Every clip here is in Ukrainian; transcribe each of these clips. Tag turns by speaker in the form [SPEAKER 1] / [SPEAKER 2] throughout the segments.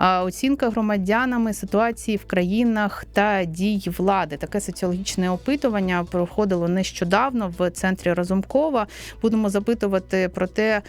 [SPEAKER 1] Оцінка громадянами ситуації в країнах та дій влади. Таке соціологічне опитування проходило нещодавно в центрі Разумкова. Будемо запитувати про те.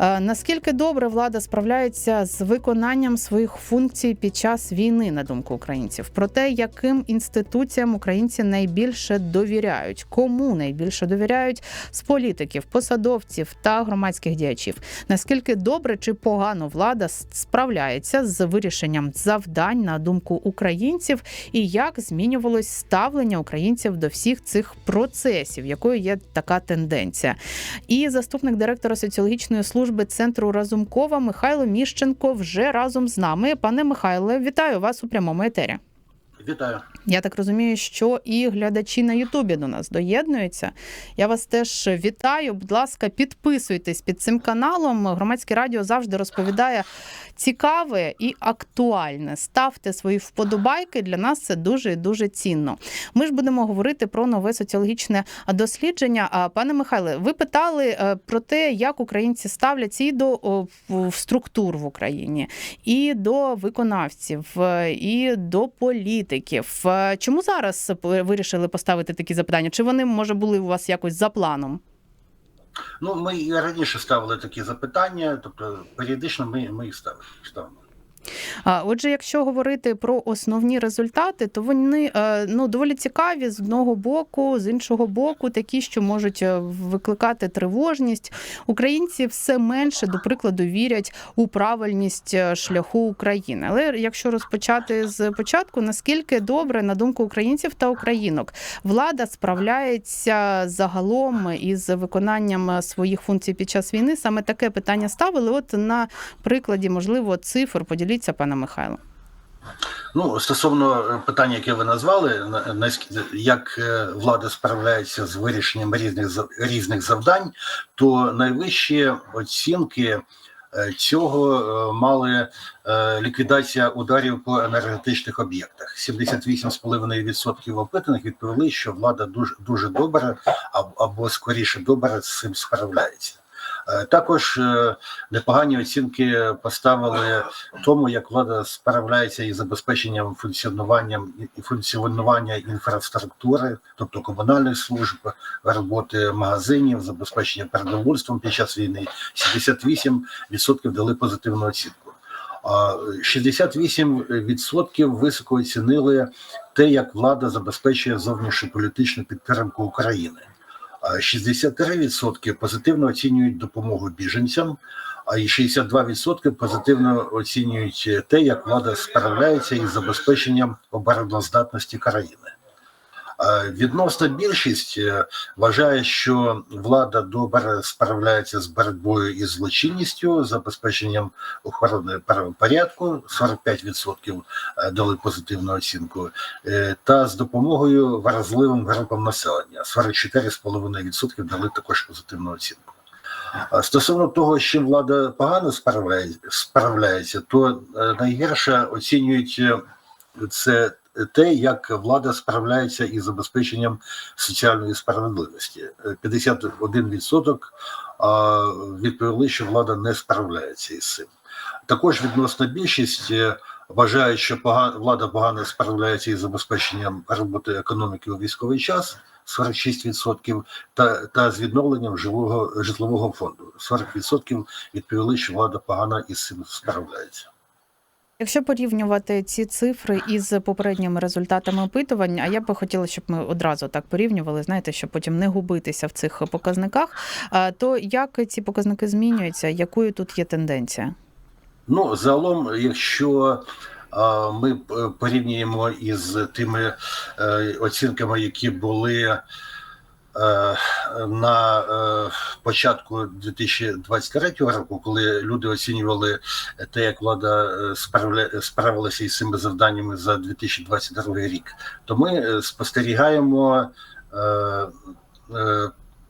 [SPEAKER 1] Е, Наскільки добре влада справляється з виконанням своїх функцій під час війни, на думку українців, про те, яким інституціям українці найбільше довіряють, кому найбільше довіряють? З політиків, посадовців та громадських діячів, наскільки добре чи погано влада справляється з вирішенням завдань на думку українців, і як змінювалось ставлення українців до всіх цих процесів, якою є така тенденція. І заступник директора соціологічної служби центру Разумкова Михайло Міщенко вже разом з нами. Пане Михайле, вітаю вас у прямому етері.
[SPEAKER 2] Вітаю.
[SPEAKER 1] Я так розумію, що і глядачі на Ютубі до нас доєднуються. Я вас теж вітаю. Будь ласка, підписуйтесь під цим каналом. Громадське радіо завжди розповідає цікаве і актуальне. Ставте свої вподобайки. Для нас це дуже і дуже цінно. Ми ж будемо говорити про нове соціологічне дослідження. А пане Михайле, ви питали е, про те, як українці ставляться і до структур в Україні, і до виконавців, е, і до політиків. Е, Чому зараз ви вирішили поставити такі запитання? Чи вони може були у вас якось за планом?
[SPEAKER 2] Ну, ми і раніше ставили такі запитання, тобто періодично ми, ми їх ставимо.
[SPEAKER 1] Отже, якщо говорити про основні результати, то вони е, ну доволі цікаві з одного боку, з іншого боку, такі, що можуть е, викликати тривожність. Українці все менше, до прикладу, вірять у правильність е, шляху України. Але якщо розпочати з початку, наскільки добре, на думку українців та українок, влада справляється загалом із виконанням своїх функцій під час війни, саме таке питання ставили. От на прикладі, можливо, цифр поділіться, пане Михайло.
[SPEAKER 2] Ну, стосовно е, питання, яке ви назвали, на- наскільки- як е, влада справляється з вирішенням різних різних завдань, то найвищі оцінки е, цього е, мали е, ліквідація ударів по енергетичних об'єктах. 78,5% опитаних відповіли, що влада дуже дуже добре або скоріше добре з цим справляється. Е, Також е, непогані оцінки поставили тому, як влада справляється із забезпеченням функціонуванням і функціонування інфраструктури, тобто комунальних служб, роботи магазинів, забезпечення продовольством під час війни. 78% дали позитивну оцінку. А 68% високо оцінили те, як влада забезпечує зовнішньополітичну підтримку України. А 63% позитивно оцінюють допомогу біженцям, а і 62% позитивно оцінюють те, як влада справляється із забезпеченням обороноздатності країни. Е, Відносна більшість е, вважає, що влада добре справляється з боротьбою із злочинністю, забезпеченням охорони правопорядку 45% е, дали позитивну оцінку, та з допомогою вразливим групам населення. 44,5% дали також позитивну оцінку. Стосовно того, з чим влада погано справляє- справляється, то найгірше оцінюють це те, як влада справляється із забезпеченням соціальної справедливості. Е, 51% відповіли, що влада не справляється із цим. Також відносна більшість е, вважають, що влада погано справляється із забезпеченням роботи економіки у військовий час. 46% та, та з відновленням жилого житлового фонду. 40% відповіли, що влада погано із цим справляється.
[SPEAKER 1] Якщо порівнювати ці цифри із попередніми результатами опитувань, а я би хотіла, щоб ми одразу так порівнювали, знаєте, щоб потім не губитися в цих показниках, то як ці показники змінюються, якою тут є тенденція?
[SPEAKER 2] Ну, загалом, якщо ми порівнюємо із тими е, оцінками, які були е, на е, початку 2023 року, коли люди оцінювали те, як влада е, справилася із цими завданнями за 2022 рік, то ми е, спостерігаємо.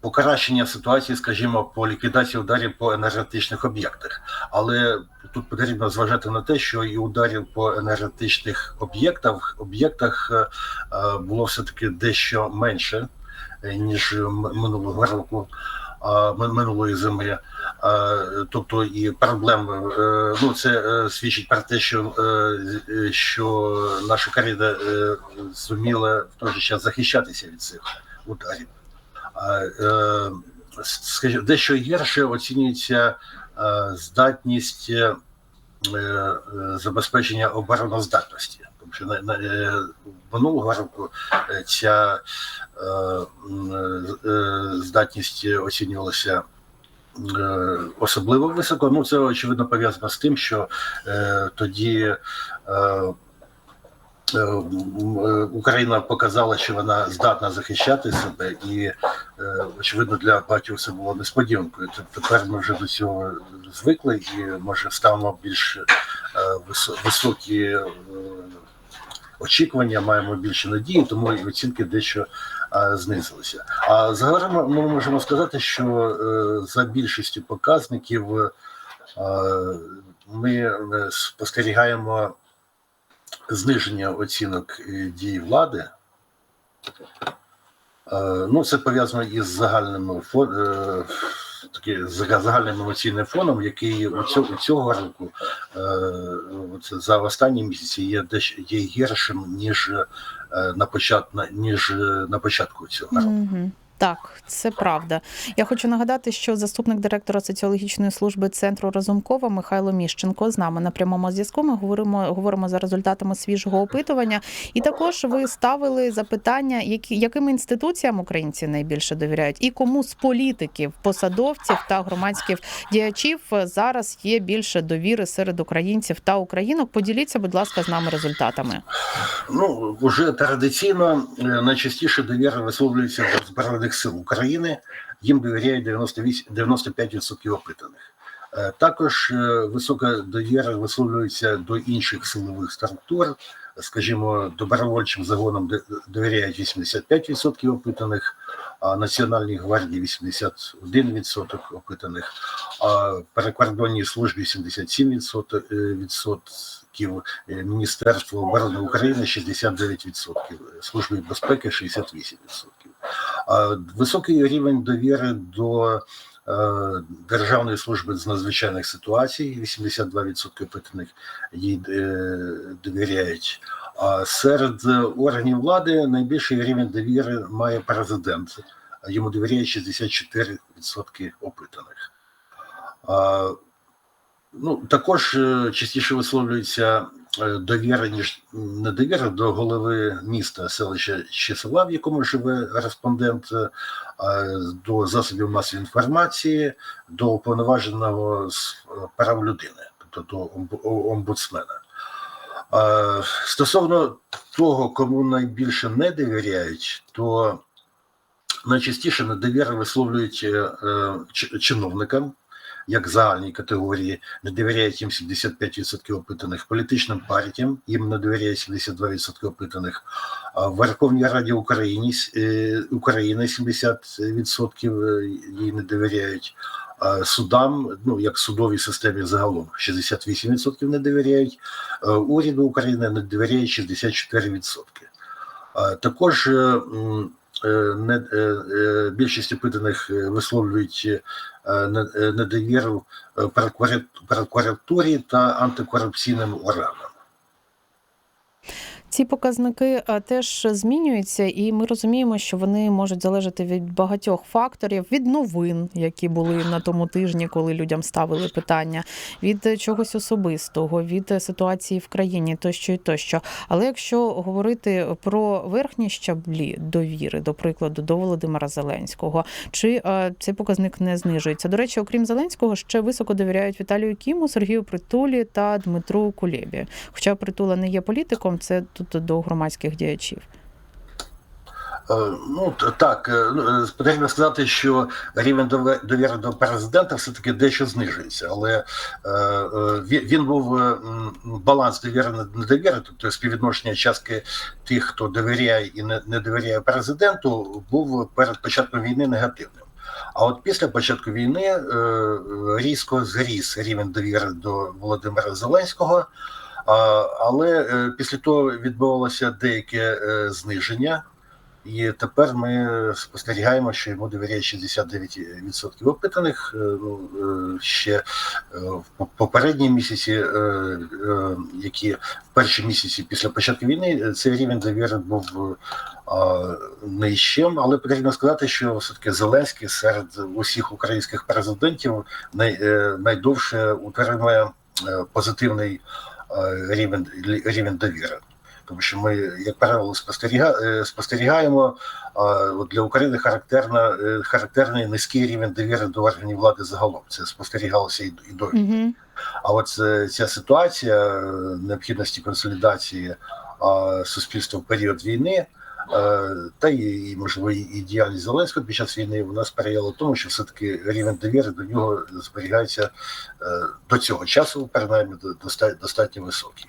[SPEAKER 2] Покращення ситуації, скажімо, по ліквідації ударів по енергетичних об'єктах, але тут потрібно зважати на те, що і ударів по енергетичних об'єктах об'єктах було все таки дещо менше ніж минулого року. минулої зими. Тобто і проблеми, е, ну це е, свідчить про те, що, е, е, що наша країна е, зуміла в той же час захищатися від цих ударів. Е, скажімо, дещо гірше оцінюється е, здатність е, е, забезпечення обороноздатності. На, е, минулого року е, ця е, здатність оцінювалася особливо високо. Ну, це очевидно пов'язано з тим, що тоді. Україна показала, що вона здатна захищати себе, і очевидно для багатьох це було несподіванкою. Тепер ми вже до цього звикли і може ставимо більш високі очікування, маємо більше надії, тому і оцінки дещо е, знизилися. А загалом ми можемо сказати, що е, за більшістю показників е, ми спостерігаємо зниження оцінок дій влади. Ну, це пов'язано із загальним фон, е, таки, зага- загальним емоційним фоном, який у цього, цього року е, за останні місяці є дещо є гіршим ніж е, на почат, на- ніж е, на початку цього року.
[SPEAKER 1] Так, це правда. Я хочу нагадати, що заступник директора соціологічної служби центру Разумкова Михайло Міщенко з нами на прямому зв'язку. Ми говоримо, говоримо за результатами свіжого опитування. І також ви ставили запитання, які яким інституціям українці найбільше довіряють, і кому з політиків, посадовців та громадських діячів зараз є більше довіри серед українців та українок. Поділіться, будь ласка, з нами результатами.
[SPEAKER 2] Ну, вже традиційно е, найчастіше довіра висловлюється до Збройних сил України. Їм довіряє 98, 95% опитаних. Е, Також е, висока довіра висловлюється до інших силових структур. Скажімо, добровольчим загонам довіряють 85% опитаних, а Національній гвардії 81% опитаних, а перекордонній службі 77% е, Міністерство оборони України 69%, Служби безпеки 68%. Високий рівень довіри до е, Державної служби з надзвичайних ситуацій, 82% опитаних їй е, довіряють. А серед органів влади найбільший рівень довіри має президент. Йому довіряє 64% опитаних. Ну, також е, частіше висловлюється е, довіра, ніж недовіра до голови міста, селища чи села, в якому живе респондент, е, до засобів масової інформації, до уповноваженого з е, прав людини, тобто до омбудсмена. Стосовно того, кому найбільше не довіряють, то найчастіше недовіра висловлюють чи- чиновникам, як загальній категорії, не довіряють їм 75% опитаних політичним партіям, їм не довіряє 72% опитаних. В Верховній Раді України, України 70% їй не довіряють. Судам, ну як судовій системі загалом, 68% не довіряють. Уряду України не довіряє 64%. А Також е, е, не, е, більшість опитаних висловлюють недовіру е, прокуратурі та антикорупційним органам.
[SPEAKER 1] Ці показники е, теж змінюються, і ми розуміємо, що вони можуть залежати від багатьох факторів, від новин, які були на тому тижні, коли людям ставили питання, від е, чогось особистого, від е, ситуації в країні, тощо і тощо. Але якщо говорити про верхні щаблі довіри, до прикладу, до Володимира Зеленського, чи цей показник не знижується? До речі, окрім Зеленського, ще високо довіряють Віталію Кіму, Сергію Притулі та Дмитру Кулєбі. Хоча Притула не є політиком, це тут до громадських діячів.
[SPEAKER 2] Е, Ну так, е, ну, е, потрібно сказати, що рівень довіри до президента все-таки дещо знижується, але він, був баланс довіри недовіри, тобто співвідношення частки тих, хто довіряє і не, довіряє президенту, був перед початком війни негативним. А от після початку війни різко зріс рівень довіри до Володимира Зеленського. Але е, після того відбувалося деяке е, зниження І тепер ми спостерігаємо, що йому довіряє 69% опитаних. Е, Ну, ще в попередні місяці, які в перші місяці після початку війни, цей рівень довіри був нижчим, але потрібно сказати, що все-таки Зеленський серед усіх українських президентів най, найдовше утримує позитивний рівень, рівень довіри. Тому що ми, як правило, е, спостерігаємо для України характерно, е, характерний низький рівень довіри до органів влади загалом. Це спостерігалося і, і до
[SPEAKER 1] -hmm.
[SPEAKER 2] а от ця ситуація е, необхідності консолідації суспільства в період війни. Е, Та і, можливо і і діяльність Зеленського під час війни вона сприяла тому, що все таки рівень довіри до нього зберігається е, до цього часу, принаймні достатньо високий.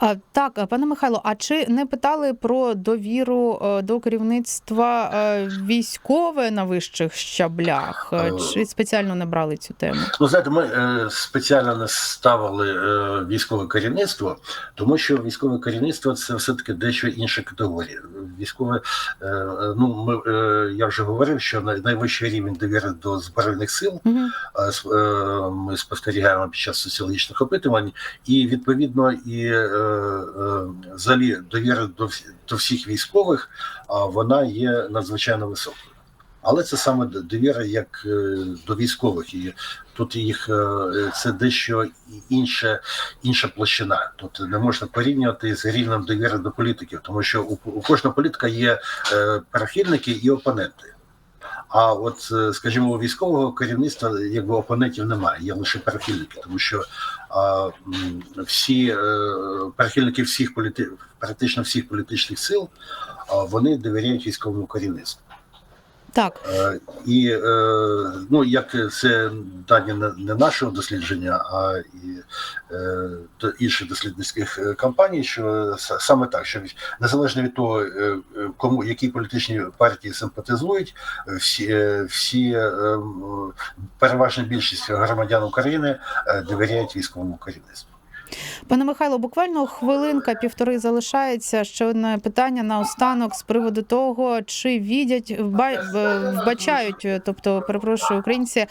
[SPEAKER 1] А, так, пане Михайло, а чи не питали про довіру е, до керівництва е, військове на вищих щаблях? Е,
[SPEAKER 2] Е.
[SPEAKER 1] Чи спеціально не брали цю тему?
[SPEAKER 2] Ну, знаєте, ми е, спеціально не ставили е, військове керівництво, тому що військове керівництво це все-таки дещо інша категорія. Військове, ну ми е, я вже говорив, що най- найвищий рівень довіри до збройних сил mm -hmm. ми спостерігаємо під час соціологічних опитувань, і відповідно і взагалі довіра до, до всіх військових, вона є надзвичайно високою. Але це саме довіра як е, до військових, і тут їх е, це дещо інша, інша площина. Тут не можна порівнювати з рівнем довіри до політиків, тому що у, кожного політика є е, прихильники і опоненти. А от, скажімо, у військового керівництва якби опонентів немає, є лише прихильники, тому що а, всі прихильники всіх політи... практично всіх політичних сил а, вони довіряють військовому керівництву.
[SPEAKER 1] Так.
[SPEAKER 2] Е, І е, ну, як це дані не- нашого дослідження, а і е, інших дослідницьких компаній, що саме так, що незалежно від того, кому які політичні партії симпатизують, всі, всі переважна більшість громадян України довіряють військовому керівництву.
[SPEAKER 1] Пане Михайло, буквально хвилинка півтори залишається. Ще одне питання на останок з приводу того, чи відять вбачають, тобто перепрошую українці,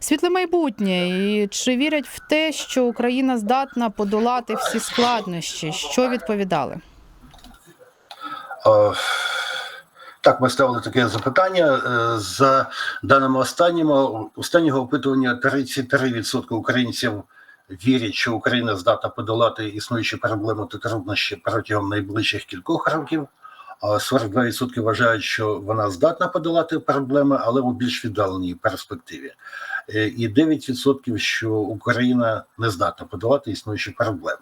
[SPEAKER 1] світле майбутнє, і чи вірять в те, що Україна здатна подолати всі складнощі? Що відповідали?
[SPEAKER 2] Е, Так, ми ставили таке запитання. Е, За даними останнього, останнього опитування 33% українців вірять, що Україна здатна подолати існуючі проблеми та труднощі протягом найближчих кількох років. 42% вважають, що вона здатна подолати проблеми, але у більш віддаленій перспективі. Е, І 9% що Україна не здатна подолати існуючі проблеми.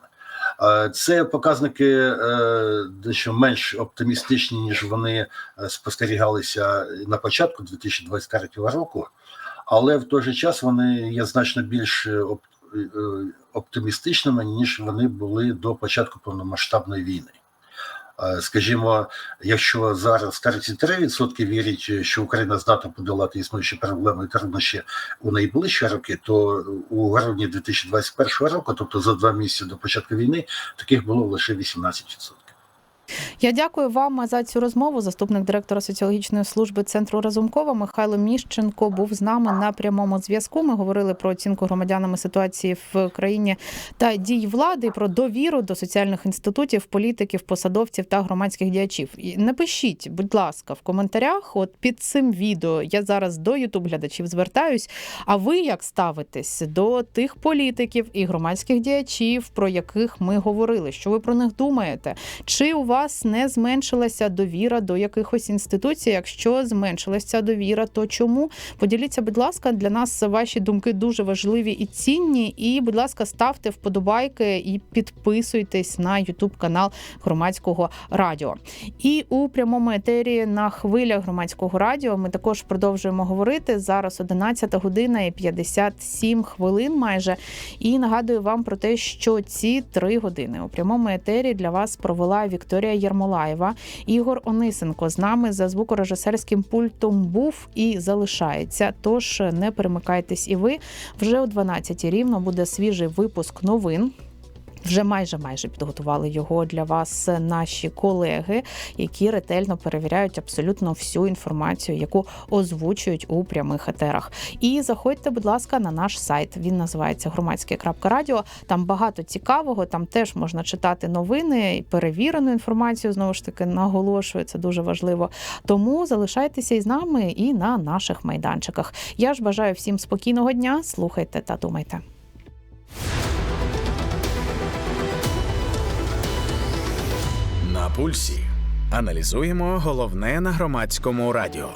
[SPEAKER 2] Е, Це показники е, дещо менш оптимістичні, ніж вони спостерігалися на початку 2023 року, але в той же час вони є значно більш оп- е, оптимістичними, ніж вони були до початку повномасштабної війни. Е, Скажімо, якщо зараз 33% вірять, що Україна здатна подолати існуючі проблеми і труднощі у найближчі роки, то у грудні 2021 року, тобто за два місяці до початку війни, таких було лише 18%.
[SPEAKER 1] Я дякую вам за цю розмову. Заступник директора соціологічної служби центру Разумкова Михайло Міщенко був з нами на прямому зв'язку. Ми говорили про оцінку громадянами ситуації в країні та дій влади, про довіру до соціальних інститутів, політиків, посадовців та громадських діячів. Напишіть, будь ласка, в коментарях. От під цим відео я зараз до ютуб глядачів звертаюсь. А ви як ставитесь до тих політиків і громадських діячів, про яких ми говорили? Що ви про них думаєте? Чи у вас не зменшилася довіра до якихось інституцій? Якщо зменшилася довіра, то чому? Поділіться, будь ласка, для нас ваші думки дуже важливі і цінні. І, будь ласка, ставте вподобайки і підписуйтесь на Ютуб канал громадського радіо. І у прямому етері на хвилях громадського радіо ми також продовжуємо говорити. Зараз 11 година і 57 хвилин майже. І нагадую вам про те, що ці три години у прямому етері для вас провела Вікторія Єрмолаєва. Ігор Онисенко з нами за звукорежисерським пультом був і залишається. Тож не перемикайтесь і ви вже о 12 рівно буде свіжий випуск новин. Вже майже майже підготували його для вас наші колеги, які ретельно перевіряють абсолютно всю інформацію, яку озвучують у прямих етерах. І заходьте, будь ласка, на наш сайт. Він називається громадське.радіо. Там багато цікавого. Там теж можна читати новини і перевірену інформацію. Знову ж таки наголошую, це дуже важливо. Тому залишайтеся із нами і на наших майданчиках. Я ж бажаю всім спокійного дня. Слухайте та думайте.
[SPEAKER 3] Пульсі аналізуємо головне на громадському радіо.